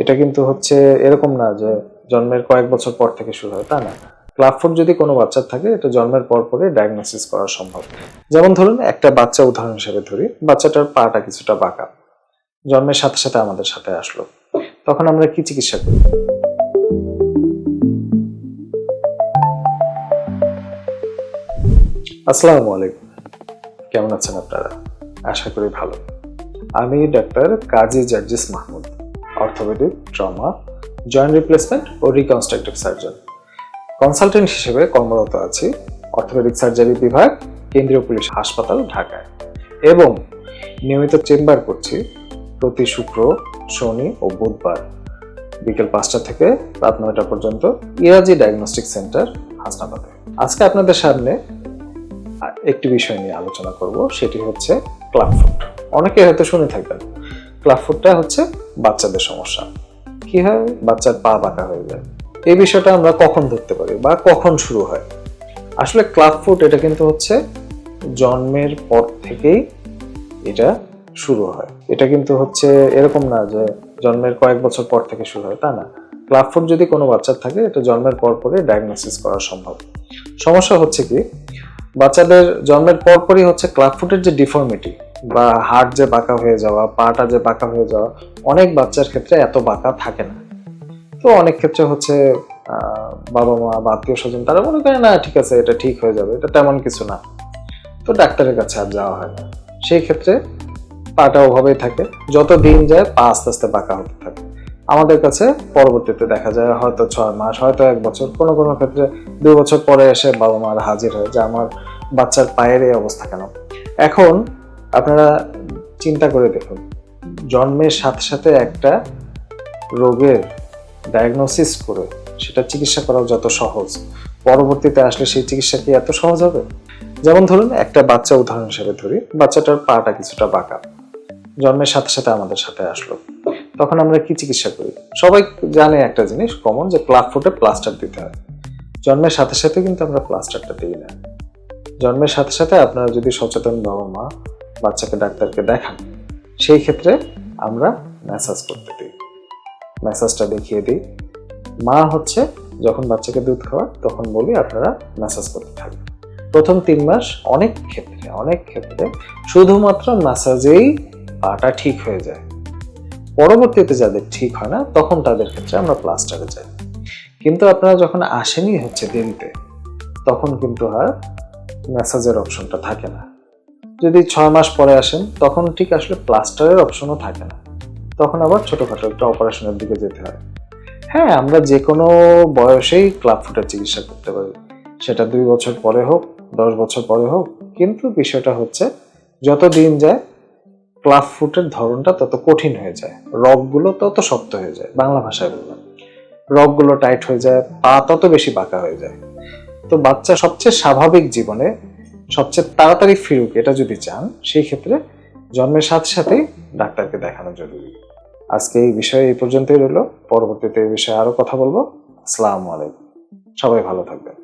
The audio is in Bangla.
এটা কিন্তু হচ্ছে এরকম না যে জন্মের কয়েক বছর পর থেকে শুরু হয়, তা না। ক্লাবফুট যদি কোনো বাচ্চার থাকে, এটা জন্মের পর পরে ডায়াগনোসিস করা সম্ভব। যেমন ধরুন, একটা বাচ্চা উদাহরণ হিসেবে ধরি, বাচ্চাটার পাটা কিছুটা বাঁকা। জন্মের সাথে সাথে আমাদের সাথে আসলো। তখন আমরা কি চিকিৎসা করি? আসসালামু আলাইকুম। কেমন আছেন আপনারা? আশা করি ভালো। আমি doctor Kazi Jarjis Mahmud. Orthopaedic, trauma, joint replacement ও রিকনস্ট্রাকটিভ সার্জন কনসালটেন্ট হিসেবে কর্মরত আছি অর্থোপেডিক সার্জারি বিভাগ, কেন্দ্রীয় পুলিশ হাসপাতাল, ঢাকায়। এবং নিয়মিত চেম্বার করছি প্রতি শুক্র, শনি ও বুধবার। বিকেল পাঁচটা থেকে রাত নয়টা পর্যন্ত ইরাজি ডায়াগনস্টিক সেন্টার, হাসনাবাদে। আজকে আপনাদের সামনে একটি বিষয় নিয়ে আলোচনা করব, সেটি হচ্ছে ক্লাব ফুট। অনেকে হয়তো শুনে থাকবেন। ক্লাব ফুটটা হচ্ছে বাচ্চাদের সমস্যা। কি হয়? বাচ্চার পা বাঁকা হয়ে যায়। এই বিষয়টা আমরা কখন ধরতে পারি বা কখন শুরু হয়? আসলে ক্লাব ফুট এটা কিন্তু হচ্ছে জন্মের পর থেকেই এটা শুরু হয়। এটা কিন্তু হচ্ছে এরকম না যে জন্মের কয়েক বছর পর থেকে শুরু হয় তা না। ক্লাব ফুট যদি কোনো বাচ্চার থাকে এটা জন্মের পর পরে ডায়াগনোসিস করা সম্ভব। সমস্যা হচ্ছে কি বাচ্চাদের জন্মের পরপরই হচ্ছে ক্লাব ফুটের যে ডিফর্মিটি বা হাড় যে বাঁকা হয়ে যাওয়া, পাটা যে বাঁকা হয়ে যাওয়া, অনেক বাচ্চার ক্ষেত্রে এত বাঁকা থাকে না। তো অনেক ক্ষেত্রে হচ্ছে বাবা মা বা আত্মীয় স্বজন তারা মনে করে, না, ঠিক আছে, এটা ঠিক হয়ে যাবে, এটা তেমন কিছু না। তো ডাক্তারের কাছে আর যাওয়া হয় না। সেই ক্ষেত্রে পাটা ওভাবেই থাকে। যত দিন যায়, পা আস্তে আস্তে বাঁকা হতে থাকে। আমাদের কাছে পরবর্তীতে দেখা যায়, হয়তো ছয় মাস, হয়তো এক বছর, কোনো কোনো ক্ষেত্রে দুই বছর পরে এসে বাবা মারা হাজির হয় যে, আমার বাচ্চার পায়ের এই অবস্থা কেন? এখন আপনারা চিন্তা করে দেখুন, জন্মের সাথে সাথে একটা রোগের ডায়াগনোসিস করে সেটা চিকিৎসা করা যত সহজ। পরবর্তীতে আসলে সেই চিকিৎসা কি এত সহজ হবে? যেমন ধরুন, একটা বাচ্চা উদাহরণ হিসেবে ধরি, বাচ্চাটার পাটা কিছুটা বাঁকা। জন্মের সাথে সাথে আমাদের সাথে আসলো। তখন আমরা কি চিকিৎসা করি? সবাই জানে একটা জিনিস কমন যে ক্লাব ফুটে প্লাস্টার দিতে হয়। জন্মের সাথে সাথে কিন্তু আমরা প্লাস্টারটা দিই না। জন্মের সাথে সাথে আপনারা যদি সচেতন বাবা মা বাচ্চাকে ডাক্তারকে দেখান সেই ক্ষেত্রে আমরা ম্যাসাজ করতে দিই। ম্যাসাজটা দেখিয়ে দিই। মা হচ্ছে যখন বাচ্চাকে দুধ খাওয়ায়, তখন বলি আপনারা ম্যাসাজ করতে থাকবেন। প্রথম তিন মাস অনেক ক্ষেত্রে অনেক ক্ষেত্রে শুধুমাত্র ম্যাসাজেই পাটা ঠিক হয়ে যায়। পরবর্তীতে যাদের ঠিক হয় না, তখন তাদের ক্ষেত্রে আমরা প্লাস্টারে যাই। কিন্তু আপনারা যখন আসেনি হচ্ছে দেরিতে তখন কিন্তু আর ম্যাসাজের অপশনটা থাকে না। যদি ছয় মাস পরে আসেন, তখন ঠিক আসলে প্লাস্টারের অপশনও থাকে না। তখন আবার ছোটখাটো একটা অপারেশনের দিকে যেতে হয়। হ্যাঁ আমরা যে কোনো বয়সেই ক্লাব ফুটের চিকিৎসা করতে পারি। সেটা দুই বছর পরে হোক, দশ বছর পরে হোক, কিন্তু বিষয়টা হচ্ছে, যত দিন যায় ক্লাব ফুটের ধরনটা তত কঠিন হয়ে যায়। রগগুলো তত শক্ত হয়ে যায়, বাংলা ভাষায় বললাম। রগগুলো টাইট হয়ে যায়, পা তত বেশি বাঁকা হয়ে যায়। তো বাচ্চা সবচেয়ে স্বাভাবিক জীবনে সবচেয়ে তাড়াতাড়ি ফিরুক এটা যদি চান, সেই ক্ষেত্রে জন্মের সাথে সাথেই ডাক্তারকে দেখানো জরুরি। আজকে এই বিষয়ে এই পর্যন্তই রইল। পরবর্তীতে এই বিষয়ে আরও কথা বলব। আসসালামু আলাইকুম। সবাই ভালো থাকবেন।